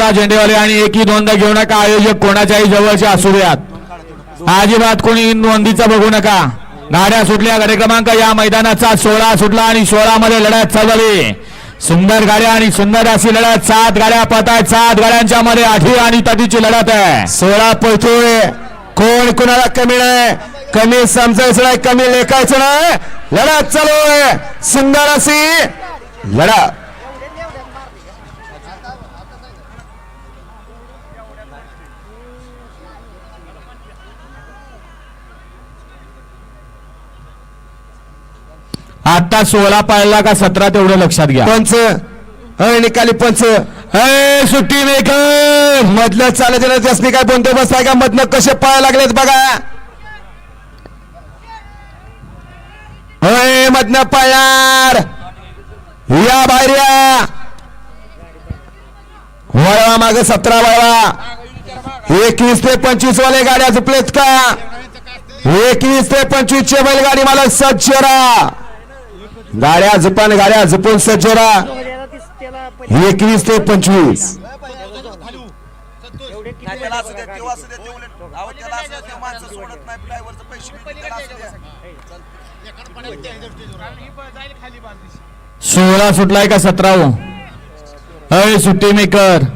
सोळा झेंडेवाले आणि एकी दोनदा घेऊ नका आयोजक कोणाच्याही जवळचे असू द्यात अजिबात कोणी नोंदीचा बघू नका. गाड्या सुटल्या गाडी क्रमांक या मैदानाचा सोळा सुटला आणि सोळा मध्ये लढत चालवली सुंदर गाड्या आणि सुंदर अशी लढत. सात गाड्या पत आहेत सात गाड्यांच्या मध्ये आठी आणि तटीची लढत आहे. सोळा पळतोय. कोण कोणाला कमी नाही? कमी समजायचं नाही कमी लेखायचं नाही. लढत चालू आहे. सुंदर अशी लढा आता सोळा पाळला का सतरा तेवढं लक्षात घ्या. पंच. अय निकाली पंच. ए, सुट्टी मेकर! मधलं चालत येणार त्यासनी काय बंदोबस्त आहे का? मधनं कसे पाय लागलेत बघा. होय मधनं पायार. या बाहेर या. वळवा माग सतरा वळवा. एकवीस ते पंचवीस वाले गाड्या झुपलेत का? एकवीस ते पंचवीस चे बैलगाडी मला सज्ज राहा. गाड्या जपान गाड्या जपून सज्ज राहा एकवीस ते पंचवीस. सोळा सुटलाय का सतरा अय सुट्टी मेकर.